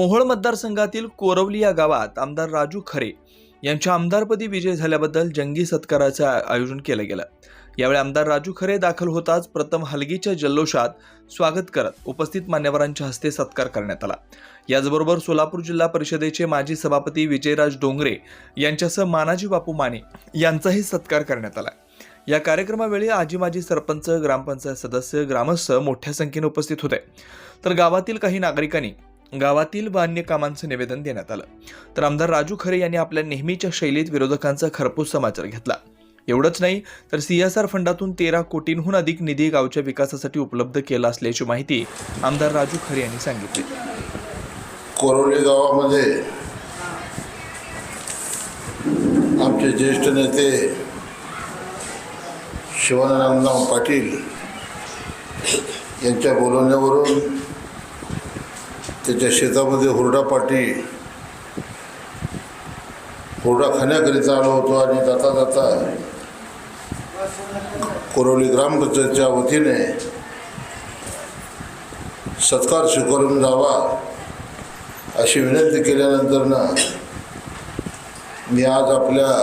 मोहोळ मतदारसंघातील कोरवली या गावात आमदार राजू खरे यांच्या आमदारपदी विजय झाल्याबद्दल जंगी सत्काराचं आयोजन केलं गेलं. यावेळी आमदार राजू खरे दाखल होताच प्रथम हलगीच्या जल्लोषात स्वागत करत उपस्थित मान्यवरांच्या हस्ते सत्कार करण्यात आला. याचबरोबर सोलापूर जिल्हा परिषदेचे माजी सभापती विजयराज डोंगरे यांच्यासह मानाजी बापू माने यांचाही सत्कार करण्यात आला. या कार्यक्रमावेळी आजी माजी सरपंच ग्रामपंचायत सदस्य ग्रामस्थ मोठ्या संख्येने उपस्थित होते. तर गावातील काही नागरिकांनी गावातील व अन्य कामांचं निवेदन देण्यात आलं. तर आमदार राजू खरे यांनी आपल्या नेहमीच्या शैलीत विरोधकांचा खरपूस समाचार घेतला. एवढंच नाही तर सी एस आर फंडातून तेरा कोटींहून अधिक निधी गावच्या विकासासाठी उपलब्ध केला असल्याची माहिती आमदार राजू खरे यांनी सांगितली. कोरोली गावामध्ये आमचे ज्येष्ठ नेते शिवानंदराव पाटील यांच्या बोलवण्यावरून त्याच्या शेतामध्ये हुरडा पाटी हुरडा खाण्याकरिता आलो होतो आणि जाता जाता कोरोली ग्रामपंचायतच्या वतीने सत्कार स्वीकारून जावा अशी विनंती केल्यानंतर ना मी आज आपल्या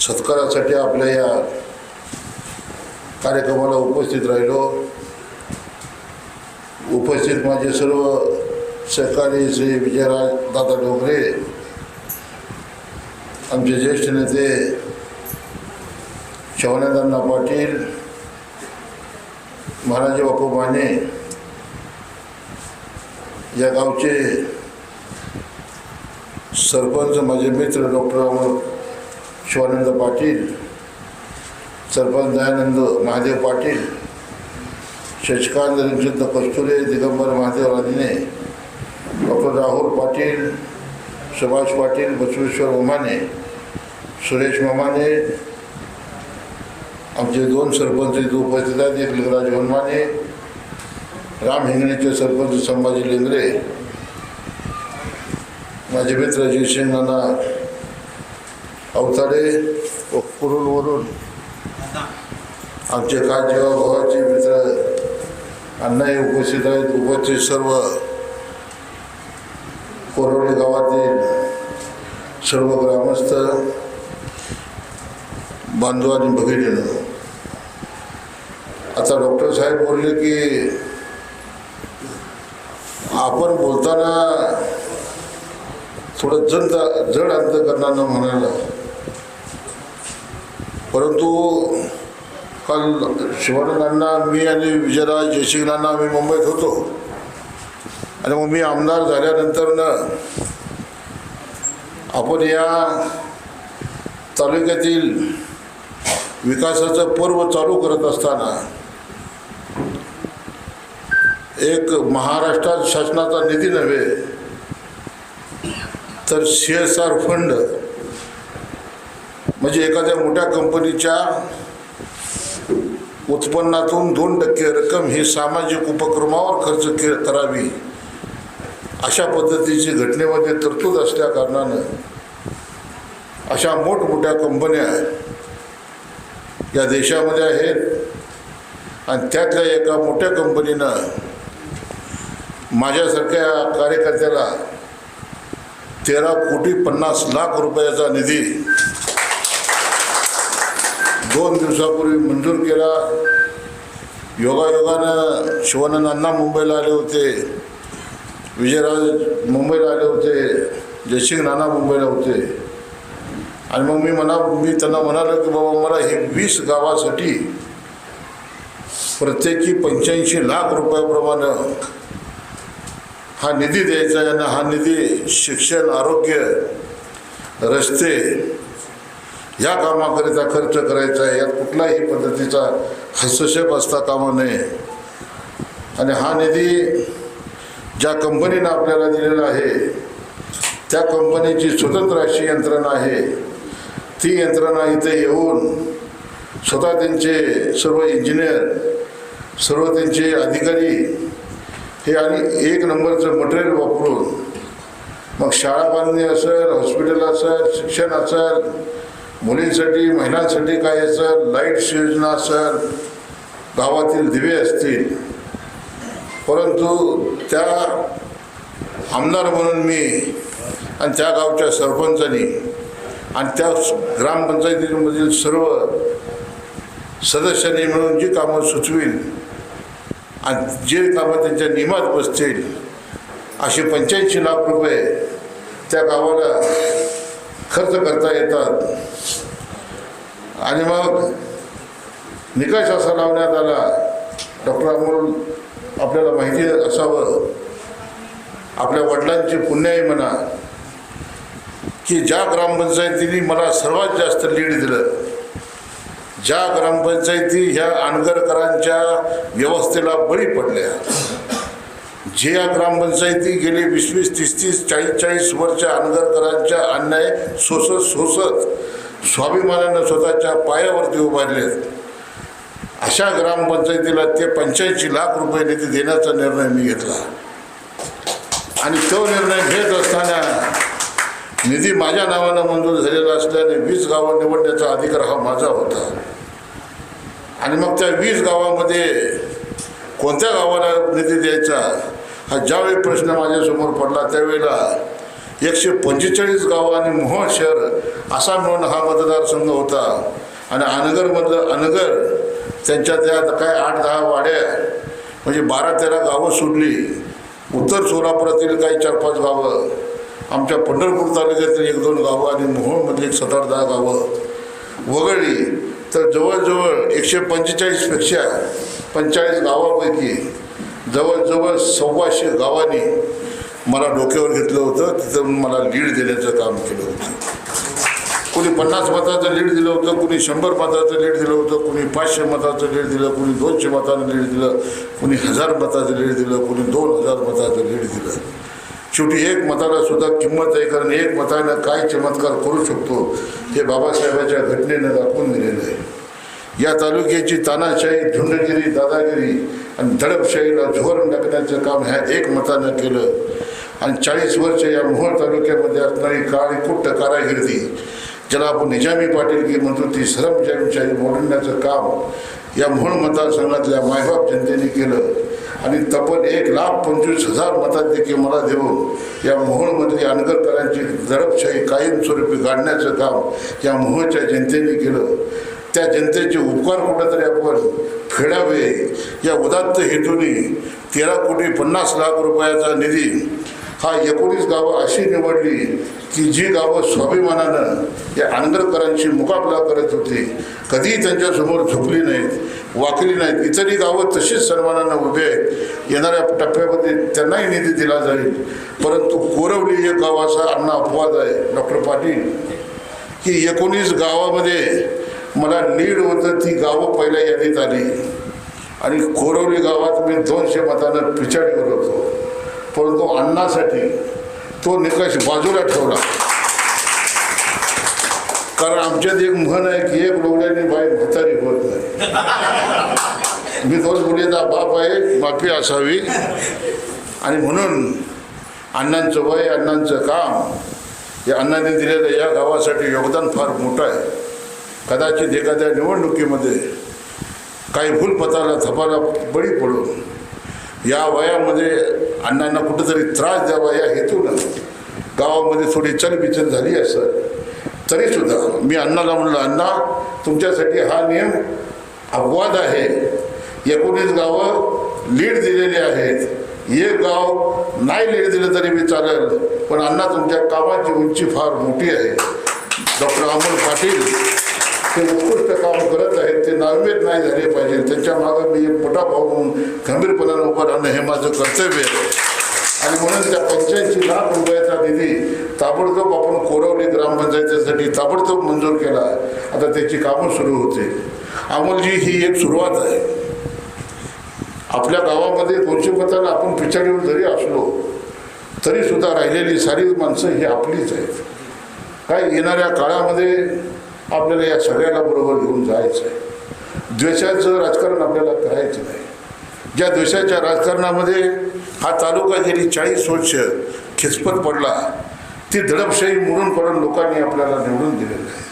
सत्कारासाठी आपल्या या कार्यक्रमाला उपस्थित राहिलो. उपस्थित माझे सर्व सहकारी श्री विजयराज दादा डोंगरे आमचे ज्येष्ठ नेते शवनादांना पाटील महाराज बापू माने या गावचे सरपंच माझे मित्र डॉक्टर अमर शिवानंद पाटील सरपंच दयानंद महादेव पाटील शशिकांत रविचंद्र कस्तुरे दिगंबर महादेव राजने डॉक्टर राहुल पाटील सुभाष पाटील बसवेश्वर ओमाने सुरेश मामाने आमचे दोन सरपंच इथे उपस्थित आहेत. एक लिंगराज वनमाने राम हिंगणीचे सरपंच संभाजी लेंगरे माझे मित्र जयसिंग नाना अवताडे व कुरुलवरून आमचे काजीवा भावाचे मित्र अण्णाही उपस्थित आहेत. उपस्थित सर्व कोरोली गावातील सर्व ग्रामस्थ बांधव आणि भगिनीनं आता डॉक्टर साहेब बोलले की आपण बोलताना थोडं जड जड अंतकरणानं म्हणायला. परंतु काल शिवानंदांना मी आणि विजयराज जयसिंगांना आम्ही मुंबईत होतो. आणि मग मी आमदार झाल्यानंतर ना आपण या तालुक्यातील विकासाचं पर्व चालू करत असताना एक महाराष्ट्रात शासनाचा निधी नव्हे तर सी एस आर फंड म्हणजे एखाद्या मोठ्या कंपनीच्या उत्पन्नातून दोन टक्के रक्कम ही सामाजिक उपक्रमावर खर्च के करावी. अशा पद्धतीची घटनेमध्ये तरतूद असल्या कारणानं अशा मोठमोठ्या कंपन्या या देशामध्ये आहेत. आणि त्यातल्या एका मोठ्या कंपनीनं माझ्यासारख्या कार्यकर्त्याला तेरा कोटी पन्नास लाख रुपयाचा निधी दोन दिवसापूर्वी मंजूर केला. योगायोगानं शिवानंदांना मुंबईला आले होते. विजयराज मुंबईला आले होते जयसिंग नाना मुंबईला होते. आणि मग मी म्हणा मी त्यांना म्हणालो की बाबा मला हे वीस गावासाठी प्रत्येकी पंच्याऐंशी लाख रुपयाप्रमाणे हा निधी द्यायचा आहे आणि हा निधी शिक्षण आरोग्य रस्ते या कामाकरिता खर्च करायचा आहे. यात कुठल्याही पद्धतीचा हस्तक्षेप असता कामा नये. आणि हा निधी ज्या कंपनीनं आपल्याला दिलेलं आहे त्या कंपनीची स्वतंत्र अशी यंत्रणा आहे. ती यंत्रणा इथे येऊन स्वतः त्यांचे सर्व इंजिनियर सर्व त्यांचे अधिकारी हे आणि एक नंबरचं मटेरियल वापरून मग शाळा बांधणी असेल हॉस्पिटल असेल शिक्षण असेल मुलींसाठी महिलांसाठी काय असेल लाईट्स योजना असेल गावातील दिवे असतील परंतु त्या आमदार म्हणून मी आणि त्या गावच्या सरपंचांनी आणि त्या ग्रामपंचायतीमधील सर्व सदस्यांनी मिळून जी कामं सुचवील आणि जे कामं त्यांच्या नियमात बसतील असे पंच्याऐंशी लाख रुपये त्या गावाला खर्च करता येतात. आणि मग निकष असा लावण्यात आला. डॉक्टर अमोल आपल्याला माहिती असावं. आपल्या वडिलांची पुण्याई म्हणा की ज्या ग्रामपंचायतीने मला सर्वात जास्त लीड दिलं ज्या ग्रामपंचायती ह्या अनगरकरांच्या व्यवस्थेला बळी पडल्या जे या ग्रामपंचायती गेले वीस वीस तीस तीस चाळीस चाळीस वर्ष अनगरकरांच्या अन्याय सोसत सोसत स्वाभिमानानं स्वतःच्या पायावरती उभारलेत. अशा ग्रामपंचायतीला ते पंच्याऐंशी लाख रुपये निधी देण्याचा निर्णय मी घेतला. आणि तो निर्णय घेत असताना निधी माझ्या नावानं मंजूर झालेला असल्याने वीस गावं निवडण्याचा अधिकार हा माझा होता. आणि मग त्या वीस गावामध्ये कोणत्या गावाला निधी द्यायचा हा ज्यावेळी प्रश्न माझ्यासमोर पडला त्यावेळेला एकशे पंचेचाळीस गावं आणि मोहोळ शहर असा मिळून हा मतदारसंघ होता. आणि अनगरमधलं अनगर त्यांच्या त्या काय आठ दहा वाड्या म्हणजे बारा तेरा गावं सोडली. उत्तर सोलापुरातील काही चार पाच गावं. आमच्या पंढरपूर तालुक्यातील एक दोन गावं आणि मोहोळमधली एक सात आठ दहा गावं. वगळली. तर जवळजवळ एकशे पंचेचाळीसपेक्षा पंचेचाळीस गावापैकी जवळजवळ सव्वाशे गावांनी मला डोक्यावर घेतलं होतं. तिथं मला लीड देण्याचं काम केलं होतं. कुणी पन्नास मताचं लीड दिलं होतं कुणी शंभर मताचं लीड दिलं होतं कुणी पाचशे मताचं लीड दिलं कुणी दोनशे मतानं लीड दिलं कुणी हजार मताचं लीड दिलं कुणी दोन हजार मताचं लीड दिलं. शेवटी एक मताला सुद्धा किंमत आहे कारण एक मतानं काय चमत्कार करू शकतो हे बाबासाहेबाच्या घटनेनं दाखवून दिलेलं आहे. या तालुक्याची तानाशाही झुंडगिरी दादागिरी आणि दडपशाहीला झोरण टाकण्याचं काम ह्या एक मतानं केलं. आणि चाळीस वर्ष या मोहोळ तालुक्यामध्ये असणारी काळी कुट्ट कारागिर्दी ज्याला आपण निजामी पाटील की म्हणतो ती सरमशाही मोडण्याचं काम या मोहोळ मतदारसंघातल्या मायबाप जनतेने केलं. आणि तब्बल एक लाख पंचवीस हजार देखील मला देऊन या मोहोळमधली अनगरकरांची दडपशाही कायमस्वरूपी गाडण्याचं काम या मोहोळच्या जनतेने केलं. त्या जनतेचे उपकार कुठेतरी आपण फेडावे. या उदात्त हेतूने तेरा कोटी पन्नास लाख रुपयाचा निधी हा एकोणीस गावं अशी निवडली की जी गावं स्वाभिमानानं या आंध्रकरांशी मुकाबला करत होती कधीही त्यांच्यासमोर झुकली नाहीत वाकली नाहीत. इतरही गावं तशीच सन्मानानं उभे आहेत. येणाऱ्या टप्प्यामध्ये त्यांनाही निधी दिला जाईल. परंतु कोरवली हे गाव असा अण्णा अपवाद आहे. डॉक्टर पाटील की एकोणीस गावामध्ये मला लीड होतं ती गावं पहिल्या यादीत आली. आणि कोरवली गावात मी दोनशे मतानं पिछाडीवर होतो. परंतु अण्णासाठी तो निकष बाजूला ठेवला. कारण आमच्यात एक म्हण आहे की एक डोळ्याने बाई म्हातारी होत नाही. मी दोन मुलीचा बाप आहे बापी असावी. आणि म्हणून अण्णांचं वय अण्णांचं काम या अण्णांनी दिलेलं या गावासाठी योगदान फार मोठं आहे. कदाचित एखाद्या निवडणुकीमध्ये काही भूलपताला थपाला बळी पडून या वयामध्ये अण्णांना कुठेतरी त्रास द्यावा या हेतूनं गावामध्ये थोडी चलबिचल झाली असं. तरीसुद्धा मी अण्णाला म्हणलं अण्णा तुमच्यासाठी हा नियम अपवाद आहे. एकोणीस गावं लीड दिलेली आहेत. एक गाव नाही लीड दिलं तरी मी चालेल पण अण्णा तुमच्या कामाची उंची फार मोठी आहे. डॉक्टर अमोल पाटील ते उत्कृष्ट काम करत आहेत ते नावेद नाही झाले पाहिजे. त्यांच्या मागं मी एक मोठा भाऊ म्हणून गंभीरपणानं उभं राहणं हे माझं कर्तव्य आहे. आणि म्हणून त्या पंच्याऐंशी लाख रुपयाचा निधी ताबडतोब आपण कोरवली ग्रामपंचायतीसाठी ताबडतोब मंजूर केला. आता त्याची कामं सुरू होते. अमोलजी ही एक सुरुवात आहे. आपल्या गावामध्ये दोनशे पत्राला आपण पिछाडीवर जरी असलो तरीसुद्धा राहिलेली सारी माणसं ही आपलीच आहेत. काय येणाऱ्या काळामध्ये आपल्याला या सगळ्याला बरोबर घेऊन जायचं आहे द्वेषाचं राजकारण आपल्याला करायचं नाही. ज्या द्वेषाच्या राजकारणामध्ये हा तालुका गेली चाळीस वर्ष खिचपत पडला ती दडपशाही म्हणून करून लोकांनी आपल्याला निवडून दिलेलं आहे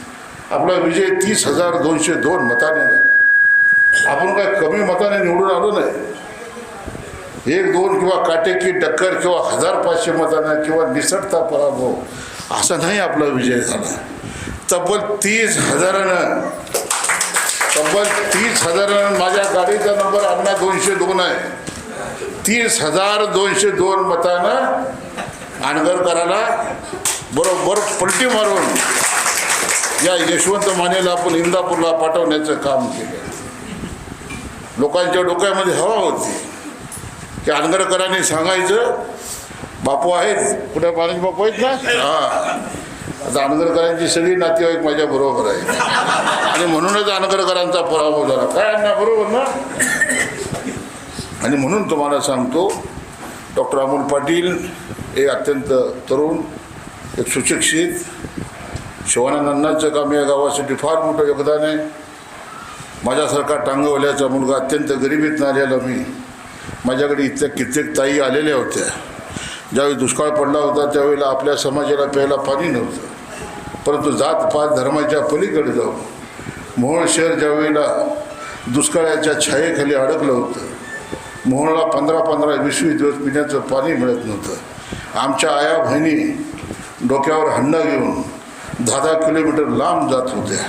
आपला विजय तीस हजार दोनशे दोन मताने आपण काय कमी मताने निवडून आलो नाही? एक दोन किंवा काटेकी टक्कर किंवा हजार पाचशे मतांना किंवा निसटता पराभव असा नाही आपला विजय झाला. तब्बल तीस हजारानं तब्बल तीस हजारानं माझ्या गाडीचा नंबर अण्णा दोनशे दोन आहे. तीस हजार दोनशे दोन मतानं आणगरकराला बरोबर पलटी मारून या यशवंत मानेला आपण इंदापूरला पाठवण्याचं काम केलं. लोकांच्या डोक्यामध्ये हवा होती. की अनगरकरांनी सांगायचं बापू आहेत कुठे पाण्याचे बापू आहेत ना? हां. आता अनगरकरांची सगळी नातेवाईक माझ्या बरोबर आहे आणि म्हणूनच अनगरकरांचा पराभव झाला काय अण्णा बरोबर ना? आणि म्हणून तुम्हाला सांगतो डॉक्टर अमोल पाटील हे अत्यंत तरुण एक सुशिक्षित शिवानंदांचं काम या गावासाठी फार मोठं योगदान आहे. माझ्यासारखा टांगवल्याचा मुलगा अत्यंत गरिबीत आलेला मी. माझ्याकडे इथल्या कित्येक ताई आलेल्या होत्या. ज्यावेळी दुष्काळ पडला होता त्यावेळेला आपल्या समाजाला प्यायला पाणी नव्हतं. परंतु जात पात धर्माच्या पलीकडे जाऊ मोहोळ शहर ज्यावेळेला दुष्काळाच्या छायेखाली अडकलं होतं मोहोळला पंधरा पंधरा वीस वीस दिवस पिण्याचं पाणी मिळत नव्हतं. आमच्या आया बहिणी डोक्यावर हंडा घेऊन दहा दहा किलोमीटर लांब जात होत्या.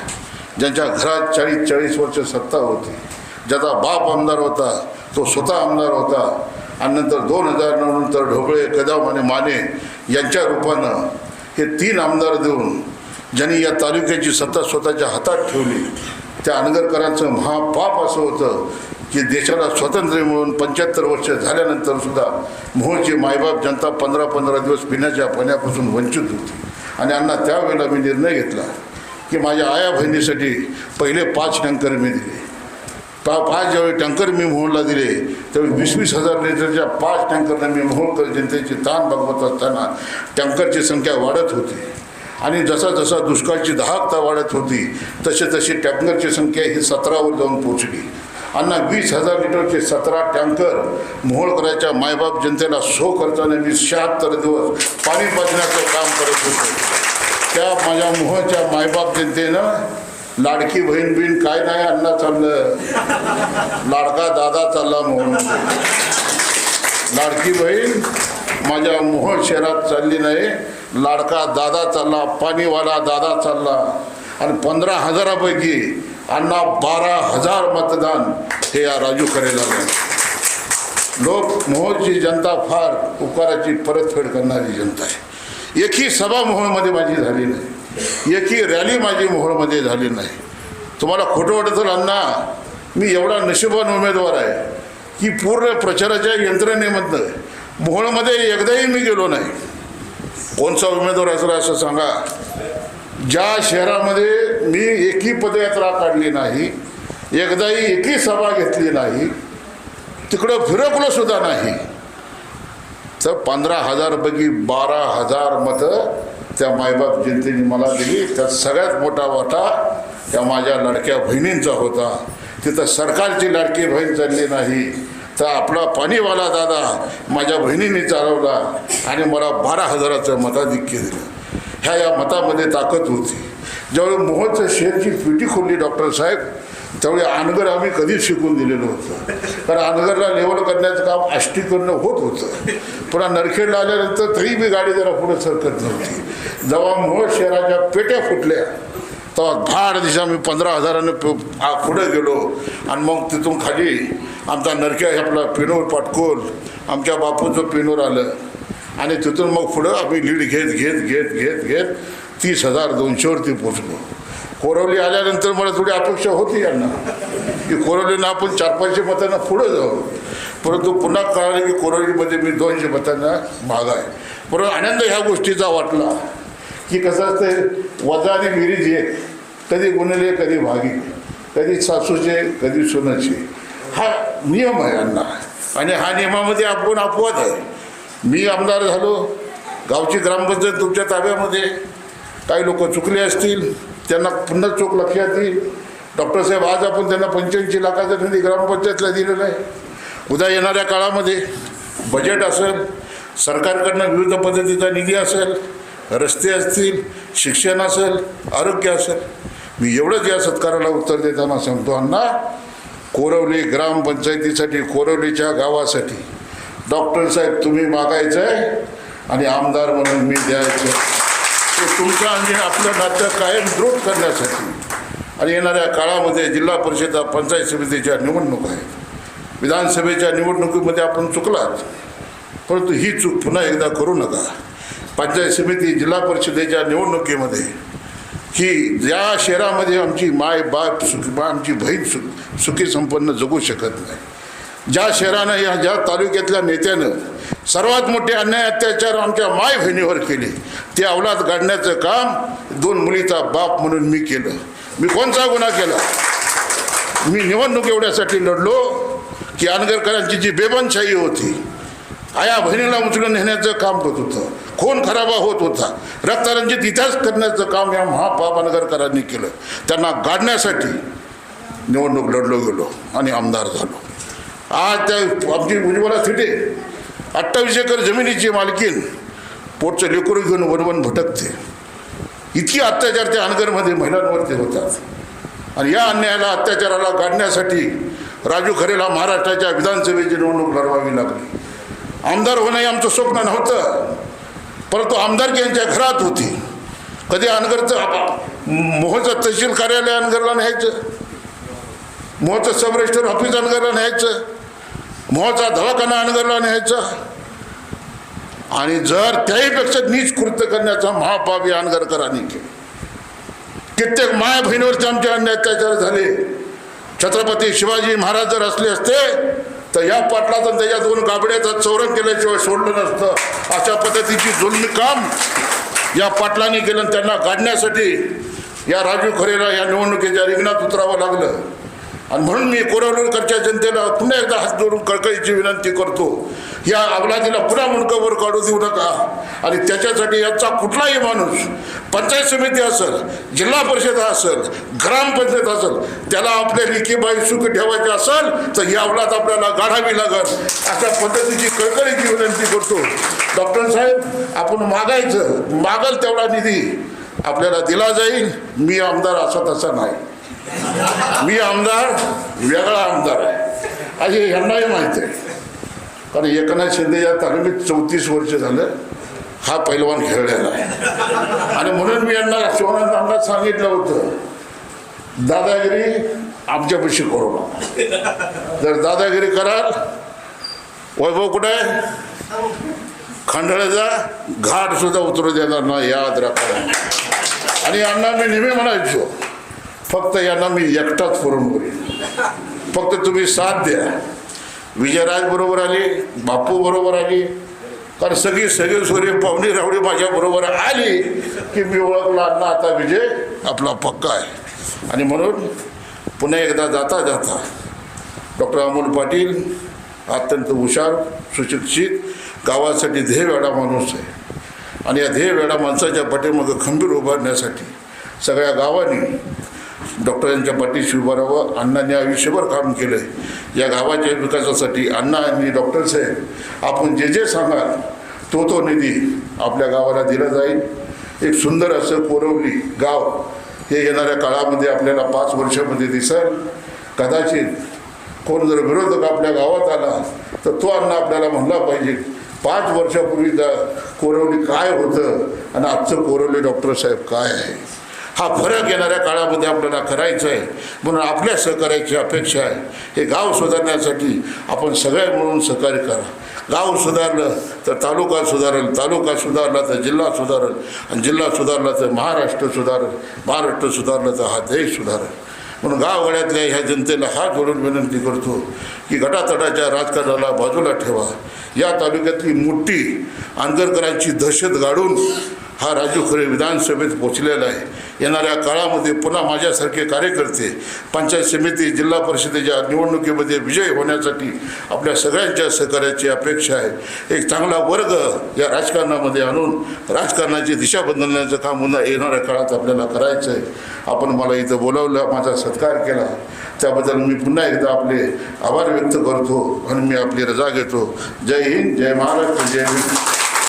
ज्यांच्या घरात चाळीस चाळीस वर्ष सत्ता होती. ज्याचा बाप आमदार होता तो स्वतः आमदार होता आणि नंतर दोन हजार नऊ नंतर ढोबळे कदम आणि माने यांच्या रूपानं हे तीन आमदार देऊन ज्यांनी या तालुक्याची सत्ता स्वतःच्या हातात ठेवली त्या अनगरकरांचं महापाप असं होतं की देशाला स्वातंत्र्य मिळून पंच्याहत्तर वर्ष झाल्यानंतर सुद्धा मोहोळची मायबाप जनता पंधरा पंधरा दिवस पिण्याच्या पाण्यापासून वंचित होती. आणि अण्णा त्यावेळेला मी निर्णय घेतला की माझ्या आया बहिणीसाठी पहिले पाच टँकर मी दिले. पा पाच ज्यावेळी टँकर मी मोहोळला दिले त्यावेळी वीस वीस हजार लिटरच्या पाच टँकरनं मी मोहोळकर जनतेची ताण भागवत असताना टँकरची संख्या वाढत होती. आणि जसा जसा दुष्काळची दहाकता वाढत होती तसे तशी टँकरची संख्या ही सतरावर जाऊन पोचली अण्णा वीस हजार लिटरचे सतरा टँकर मोहोळकराच्या मायबाप जनतेला सो खर्चाने मी शहात्तर दिवस पाणी पाजण्याचं काम करत होतो. त्या माझ्या मोहच्या मायबाप जनतेनं लाडकी बहीण बहीण काय नाही अण्णा चाललं. लाडका दादा चालला मोहन लाडकी बहीण माझ्या मोहोळ शहरात चालली नाही. लाडका दादा चालला पाणीवाला दादा चालला. आणि पंधरा हजारापैकी अण्णा बारा हजार मतदान हे या राजू खरेला झालं. लोक मोहोळची जनता फार उपकाराची परतफेड करणारी जनता आहे. एकही सभा मोहोळमध्ये माझी झाली नाही. एकही रॅली माझी मोहोळमध्ये झाली नाही. तुम्हाला खोटं वाटत अण्णा मी एवढा नशिबान उमेदवार आहे की पूर्ण प्रचाराच्या यंत्रणेमधनं मोहोळमध्ये एकदाही मी गेलो नाही. कोणचा उमेदवार असेल असं सांगा. ज्या शहरामध्ये मी एकही पदयात्रा काढली नाही एकदाही एकही सभा घेतली नाही तिकडं फिरकलो सुद्धा नाही. तर पंधरा हजारपैकी बारा हजार मतं त्या मायबाप जनतेने मला दिली. त्यात सगळ्यात मोठा वाटा त्या माझ्या लडक्या बहिणींचा होता. तिथं सरकारची लाडकी बहीण चालली नाही. तर आपला पाणीवाला दादा माझ्या बहिणीने चालवला आणि मला बारा हजाराचं मताधिक्य दिलं. ह्या या मतामध्ये ताकद होती. ज्यावेळी मोहनच्या शेरची पेटी खोलली डॉक्टर साहेब त्यावेळी अनगर आम्ही कधीच शिकून दिलेलं होतं. कारण अनगरला लेवल करण्याचं काम आष्टीकडनं होत होतं. पुन्हा नरखेडला आल्यानंतर तरी बी गाडी जरा पुढे सरकत नव्हती. जेव्हा मोहोळ शहराच्या पेट्या फुटल्या तेव्हा भाड दिशा मी पंधरा हजारानं पुढे गेलो. आणि मग तिथून खाली आमचा नरक्या आपला पिनूर पाटकोल. आमच्या बापूचं पिनूर आलं. आणि तिथून मग पुढं आम्ही लीड घेत घेत घेत घेत घेत तीस हजार दोनशेवरती पोचलो कोरवली आल्यानंतर मला थोडी अपेक्षा होती यांना. की कोरवलीनं आपण चार पाचशे मतांना पुढं जाऊ. परंतु पुन्हा कळालं की कोरवलीमध्ये मी दोनशे मतांना भाग आहे. परंतु आनंद ह्या गोष्टीचा वाटला. की कसं असतं वजा आणि विरीज एक कधी गुणले कधी भागी. कधी सासूचे कधी सुनाचे. हा नियम आहे अण्णा आणि हा नियमामध्ये आपण अपवाद आहे. मी आमदार झालो गावची ग्रामपंचायत तुमच्या ताब्यामध्ये. काही लोक चुकले असतील त्यांना पुन्हा चूक लक्षात येईल. डॉक्टर साहेब आज आपण त्यांना पंच्याऐंशी लाखाचा निधी ग्रामपंचायतला दिलेला आहे. उद्या येणाऱ्या काळामध्ये बजेट असेल सरकारकडनं विविध पद्धतीचा निधी असेल रस्ते असतील शिक्षण असेल आरोग्य असेल. मी एवढंच या सत्काराला उत्तर देताना सांगतो अण्णा कोरवली ग्रामपंचायतीसाठी कोरवलीच्या गावासाठी. डॉक्टर साहेब तुम्ही मागायचं आहे आणि आमदार म्हणून मी द्यायचं ते तुमचं आणि आपलं नातं कायम दृढ करण्यासाठी आणि येणाऱ्या काळामध्ये जिल्हा परिषद पंचायत समितीच्या निवडणूक आहेत. विधानसभेच्या निवडणुकीमध्ये आपण चुकलात परंतु ही चूक पुन्हा एकदा करू नका. पंचायत समिती जिल्हा परिषदेच्या निवडणुकीमध्ये की ज्या शहरामध्ये आमची माय बाप सुखी आमची बहीण सुख सुखी संपन्न जगू शकत नाही. ज्या शहरानं या ज्या तालुक्यातल्या नेत्यानं सर्वात मोठे अन्याय अत्याचार आमच्या माय बहिणीवर केले ते अवलाद गाडण्याचं काम दोन मुलीचा बाप म्हणून मी केलं. मी कोणता गुन्हा केला? मी निवडणूक एवढ्यासाठी लढलो की अनगरकरांची जी बेबनशाही होती आया बहिणीला उचलून नेण्याचं काम करत होतं. खून खराबा होत होता. रक्तरंजित इतिहास करण्याचं काम या महापापानगरकरांनी केलं. त्यांना गाडण्यासाठी निवडणूक लढलो गेलो आणि आमदार झालो. आज त्या आमची उज्ज्वला थिटे अठ्ठावीस एकर जमिनीची मालकीन पोटचं लेकरू घेऊन वनवन भटकते. इतकी अत्याचार त्या अनगरमध्ये महिलांवरती होतात. आणि या अन्यायाला अत्याचाराला गाडण्यासाठी राजू खरेला महाराष्ट्राच्या विधानसभेची निवडणूक लढवावी लागली. आमदार होणं हे आमचं स्वप्न नव्हतं. परंतु आमदारकी यांच्या घरात होती. कधी अनगरचं मोहचं तहसील कार्यालय अनगरला न्यायचं. मोहचं सब रजिस्टर ऑफिस अनगरला न्यायचं. मोहचा दवाखाना अनगरला न्यायचा. आणि जर त्याहीपेक्षा नीच कृत्य करण्याचा महापाप या अनगरकरांनी केला. कित्येक माया बहिणीवरचे आमचे अन्याय अत्याचार झाले. छत्रपती शिवाजी महाराज जर असले असते तर या पाटलाचं त्याच्या दोन गाबड्याचं चौरंग केल्याशिवाय सोडलं नसतं. अशा पद्धतीची जुलमी काम या पाटलांनी केलं आणि त्यांना गाडण्यासाठी या राजू खरेला या निवडणुकीच्या रिंगणात उतरावं लागलं. आणि म्हणून मी कोरवलकरच्या जनतेला पुन्हा एकदा हात जोडून कळकळीची विनंती करतो. या अवलादीला पुन्हा मुंडकावर काढू देऊ नका. आणि त्याच्यासाठी याचा कुठलाही माणूस पंचायत समिती असेल जिल्हा परिषद असेल ग्रामपंचायत असेल त्याला आपल्या लेखीबाई सुख ठेवायचे असेल तर ही अवलाद आपल्याला गाढावी लागल. अशा पद्धतीची कळकळीची विनंती करतो. डॉक्टर साहेब आपण मागायचं मागल तेवढा निधी आपल्याला दिला जाईल. मी आमदार असा तसा नाही. मी आमदार वेगळा आमदार आहे. असे यांनाही माहीत आहे. कारण एकनाथ शिंदे या तालुक्यात चौतीस वर्ष झालं हा पैलवान खेळलेला आहे. आणि म्हणून मी यांना शिवानंदांना सांगितलं होतं दादागिरी आमच्यापाशी करू नका. जर दादागिरी कराल वैभव कुठे खंडाळ्याचा घाट सुद्धा उतरू देणार नाही याद राखा. आणि यांना मी नेहमी म्हणायचो फक्त यांना मी एकटाच पुरण करीन. फक्त तुम्ही साथ द्या. विजयराज बरोबर आले बापू बरोबर आले. कारण सगळी सगळे सोरे पाहुणे रावडी माझ्या बरोबर आली की मी ओळखला ना आता विजय आपला पक्का आहे. आणि म्हणून पुन्हा एकदा जाता जाता डॉक्टर अमोल पाटील अत्यंत हुशार सुशिक्षित गावासाठी ध्येयवेडा माणूस आहे. आणि या ध्येयवेडा माणसाच्या पाठीमागं खंबीर उभारण्यासाठी सगळ्या गावांनी डॉक्टरांच्या पाठीशी उभं राहावं अण्णांनी आयुष्यभर काम केलं आहे या गावाच्या विकासासाठी अण्णा आणि डॉक्टर साहेब आपण जे जे सांगाल तो तो निधी आपल्या गावाला दिला जाईल. एक सुंदर असं कोरवली गाव हे येणाऱ्या काळामध्ये आपल्याला पाच वर्षामध्ये दिसेल. कदाचित कोण जर विरोधक आपल्या गावात आला तर तो अण्णा आपल्याला म्हणला पाहिजे पाच वर्षापूर्वी कोरवली काय होतं? आणि आजचं कोरवली डॉक्टर साहेब काय आहे? हा फरक येणाऱ्या काळामध्ये आपल्याला करायचा आहे म्हणून आपल्या सहकार्याची अपेक्षा आहे. हे गाव सुधारण्यासाठी आपण सगळे मिळून सहकार्य करा. गाव सुधारलं तर तालुका सुधारेल तालुका सुधारला तर जिल्हा सुधारेल आणि जिल्हा सुधारला तर महाराष्ट्र सुधारेल महाराष्ट्र सुधारलं तर हा देश सुधारेल. म्हणून गावगाड्यातल्या ह्या जनतेला हात जोडून विनंती करतो की गटातटाच्या राजकारणाला बाजूला ठेवा. या तालुक्यातली मोठी आंदरकरांची दहशत गाडून हा राजू खरे विधानसभेत पोचलेला आहे. येणाऱ्या काळामध्ये पुन्हा माझ्यासारखे कार्यकर्ते पंचायत समिती जिल्हा परिषदेच्या निवडणुकीमध्ये विजय होण्यासाठी आपल्या सगळ्यांच्या सहकार्याची अपेक्षा आहे. एक चांगला वर्ग या राजकारणामध्ये आणून राजकारणाची दिशा बदलण्याचं काम पुन्हा येणाऱ्या काळात आपल्याला करायचं आहे. आपण मला इथं बोलावलं माझा सत्कार केला. त्याबद्दल मी पुन्हा एकदा आपले आभार व्यक्त करतो आणि मी आपली रजा घेतो. जय हिंद जय महाराष्ट्र जय हिंद.